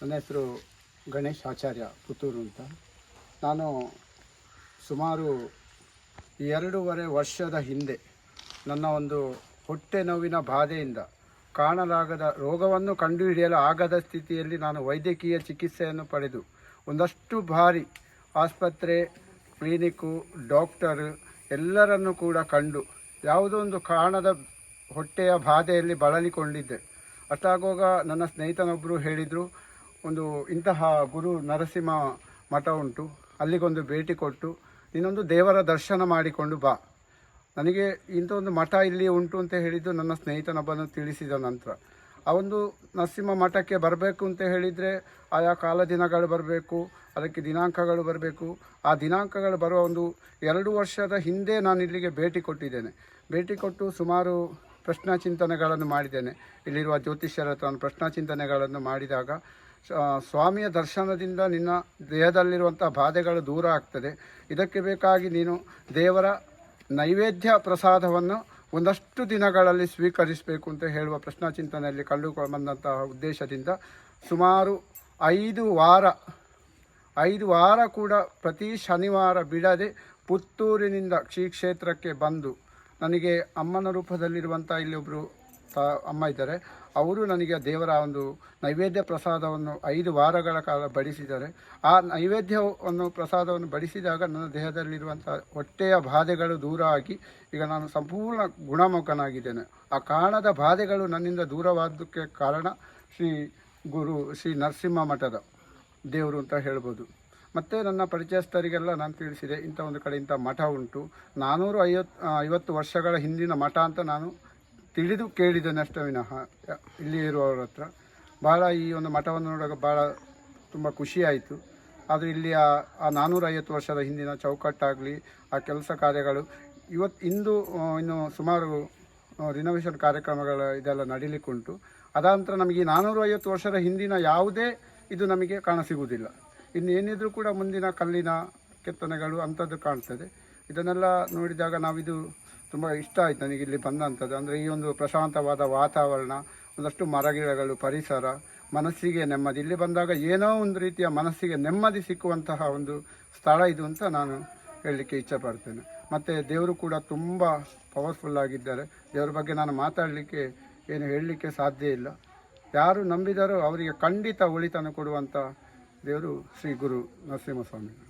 ನನ್ನ ಹೆಸರು ಗಣೇಶ್ ಆಚಾರ್ಯ ಪುತ್ತೂರು ಅಂತ. ನಾನು ಸುಮಾರು ಎರಡೂವರೆ ವರ್ಷದ ಹಿಂದೆ ನನ್ನ ಒಂದು ಹೊಟ್ಟೆ ನೋವಿನ ಬಾಧೆಯಿಂದ ಕಾಣಲಾಗದ ರೋಗವನ್ನು ಕಂಡುಹಿಡಿಯಲು ಆಗದ ಸ್ಥಿತಿಯಲ್ಲಿ ನಾನು ವೈದ್ಯಕೀಯ ಚಿಕಿತ್ಸೆಯನ್ನು ಪಡೆದು ಒಂದಷ್ಟು ಬಾರಿ ಆಸ್ಪತ್ರೆ, ಕ್ಲಿನಿಕ್ಕು, ಡಾಕ್ಟರ್ ಎಲ್ಲರನ್ನು ಕೂಡ ಕಂಡು ಯಾವುದೋ ಒಂದು ಕಾಣದ ಹೊಟ್ಟೆಯ ಬಾಧೆಯಲ್ಲಿ ಬಳಲಿಕೊಂಡಿದ್ದೆ. ಅಷ್ಟಾಗುವಾಗ ನನ್ನ ಸ್ನೇಹಿತನೊಬ್ಬರು ಹೇಳಿದರು ಒಂದು ಇಂತಹ ಗುರು ನರಸಿಂಹ ಮಠ ಉಂಟು. ಅಲ್ಲಿಗೊಂದು ಭೇಟಿ ಕೊಟ್ಟು ನೀನೊಂದು ದೇವರ ದರ್ಶನ ಮಾಡಿಕೊಂಡು ಬಾ. ನನಗೆ ಇಂಥ ಒಂದು ಮಠ ಇಲ್ಲಿ ಉಂಟು ಅಂತ ಹೇಳಿದ್ದು ನನ್ನ ಸ್ನೇಹಿತನೊಬ್ಬನ ತಿಳಿಸಿದ ನಂತರ. ಆ ಒಂದು ನರಸಿಂಹ ಮಠಕ್ಕೆ ಬರಬೇಕು ಅಂತ ಹೇಳಿದರೆ ಆಯಾ ಕಾಲ ದಿನಗಳು ಬರಬೇಕು, ಅದಕ್ಕೆ ದಿನಾಂಕಗಳು ಬರಬೇಕು. ಆ ದಿನಾಂಕಗಳು ಬರುವ ಒಂದು ಎರಡು ವರ್ಷದ ಹಿಂದೆ ನಾನು ಇಲ್ಲಿಗೆ ಭೇಟಿ ಕೊಟ್ಟಿದ್ದೇನೆ. ಭೇಟಿ ಕೊಟ್ಟು ಸುಮಾರು ಪ್ರಶ್ನಾ ಚಿಂತನೆಗಳನ್ನು ಮಾಡಿದ್ದೇನೆ. ಇಲ್ಲಿರುವ ಜ್ಯೋತಿಷ್ಯರ ಹತ್ರ ಪ್ರಶ್ನಾ ಚಿಂತನೆಗಳನ್ನು ಮಾಡಿದಾಗ ಸ್ವಾಮಿಯ ದರ್ಶನದಿಂದ ನಿನ್ನ ದೇಹದಲ್ಲಿರುವಂಥ ಬಾಧೆಗಳು ದೂರ ಆಗ್ತದೆ. ಇದಕ್ಕೆ ಬೇಕಾಗಿ ನೀನು ದೇವರ ನೈವೇದ್ಯ ಪ್ರಸಾದವನ್ನು ಒಂದಷ್ಟು ದಿನಗಳಲ್ಲಿ ಸ್ವೀಕರಿಸಬೇಕು ಅಂತ ಹೇಳುವ ಪ್ರಶ್ನಾ ಚಿಂತನೆಯಲ್ಲಿ ಬಂದಂತಹ ಉದ್ದೇಶದಿಂದ ಸುಮಾರು ಐದು ವಾರ ಐದು ವಾರ ಕೂಡ ಪ್ರತಿ ಶನಿವಾರ ಬಿಡದೆ ಪುತ್ತೂರಿನಿಂದ ಶ್ರೀ ಕ್ಷೇತ್ರಕ್ಕೆ ಬಂದು ನನಗೆ ಅಮ್ಮನ ರೂಪದಲ್ಲಿರುವಂಥ ಇಲ್ಲಿ ಒಬ್ಬರು ತ, ಅಮ್ಮ ಇದ್ದಾರೆ. ಅವರು ನನಗೆ ದೇವರ ಒಂದು ನೈವೇದ್ಯ ಪ್ರಸಾದವನ್ನು ಐದು ವಾರಗಳ ಕಾಲ ಬಡಿಸಿದ್ದಾರೆ. ಆ ನೈವೇದ್ಯವನ್ನು, ಪ್ರಸಾದವನ್ನು ಬಡಿಸಿದಾಗ ನನ್ನ ದೇಹದಲ್ಲಿರುವಂಥ ಹೊಟ್ಟೆಯ ಬಾಧೆಗಳು ದೂರ ಆಗಿ ಈಗ ನಾನು ಸಂಪೂರ್ಣ ಗುಣಮುಖನಾಗಿದ್ದೇನೆ. ಆ ಕಾಣದ ಬಾಧೆಗಳು ನನ್ನಿಂದ ದೂರವಾದಕ್ಕೆ ಕಾರಣ ಶ್ರೀ ಗುರು, ಶ್ರೀ ನರಸಿಂಹ ಮಠದ ದೇವರು ಅಂತ ಹೇಳ್ಬೋದು. ಮತ್ತು ನನ್ನ ಪರಿಚಯಸ್ಥರಿಗೆಲ್ಲ ನಾನು ತಿಳಿಸಿದೆ, ಇಂಥ ಒಂದು ಕಡೆ ಇಂಥ ಮಠ ಉಂಟು. ನಾನ್ನೂರು ಐವತ್ತು ಐವತ್ತು ವರ್ಷಗಳ ಹಿಂದಿನ ಮಠ ಅಂತ ನಾನು ತಿಳಿದು ಕೇಳಿದನಷ್ಟೇ ವಿನಃ. ಇಲ್ಲಿ ಇರುವವರ ಹತ್ರ. ಭಾಳ ಈ ಒಂದು ಮಠವನ್ನು ನೋಡೋಕೆ ಭಾಳ ತುಂಬ ಖುಷಿಯಾಯಿತು. ಆದರೆ ಇಲ್ಲಿ ಆ ಆ ನಾನ್ನೂರ ಐವತ್ತು ವರ್ಷದ ಹಿಂದಿನ ಚೌಕಟ್ಟಾಗಲಿ, ಆ ಕೆಲಸ ಕಾರ್ಯಗಳು ಇವತ್ತು ಇಂದು ಇನ್ನು ಸುಮಾರು ರಿನೋವೇಷನ್ ಕಾರ್ಯಕ್ರಮಗಳ ಇದೆಲ್ಲ ನಡೀಲಿಕ್ಕುಂಟು. ಅದಾದ ನಂತರ ನಮಗೆ ಈ ನಾನ್ನೂರ ಐವತ್ತು ವರ್ಷದ ಹಿಂದಿನ ಯಾವುದೇ ಇದು ನಮಗೆ ಕಾಣಸಿಗುವುದಿಲ್ಲ. ಇನ್ನು ಏನಿದ್ರೂ ಕೂಡ ಮುಂದಿನ ಕಲ್ಲಿನ ಕೆತ್ತನೆಗಳು ಅಂಥದ್ದು ಕಾಣ್ತದೆ. ಇದನ್ನೆಲ್ಲ ನೋಡಿದಾಗ ನಾವಿದು ತುಂಬ ಇಷ್ಟ ಆಯ್ತು ನನಗೆ ಇಲ್ಲಿ ಬಂದಂಥದ್ದು ಅಂದರೆ ಈ ಒಂದು ಪ್ರಶಾಂತವಾದ ವಾತಾವರಣ, ಒಂದಷ್ಟು ಮರಗಿಡಗಳು, ಪರಿಸರ, ಮನಸ್ಸಿಗೆ ನೆಮ್ಮದಿ. ಇಲ್ಲಿ ಬಂದಾಗ ಏನೋ ಒಂದು ರೀತಿಯ ಮನಸ್ಸಿಗೆ ನೆಮ್ಮದಿ ಸಿಕ್ಕುವಂತಹ ಒಂದು ಸ್ಥಳ ಇದು ಅಂತ ನಾನು ಹೇಳಲಿಕ್ಕೆ ಇಚ್ಛೆಪಡ್ತೇನೆ. ಮತ್ತು ದೇವರು ಕೂಡ ತುಂಬ ಪವರ್ಫುಲ್ ಆಗಿದ್ದಾರೆ. ದೇವರ ಬಗ್ಗೆ ನಾನು ಮಾತಾಡಲಿಕ್ಕೆ, ಏನು ಹೇಳಲಿಕ್ಕೆ ಸಾಧ್ಯ ಇಲ್ಲ. ಯಾರು ನಂಬಿದಾರೋ ಅವರಿಗೆ ಖಂಡಿತ ಒಳಿತನ್ನು ಕೊಡುವಂಥ ದೇವರು ಶ್ರೀ ಗುರು ನರಸಿಂಹಸ್ವಾಮಿ.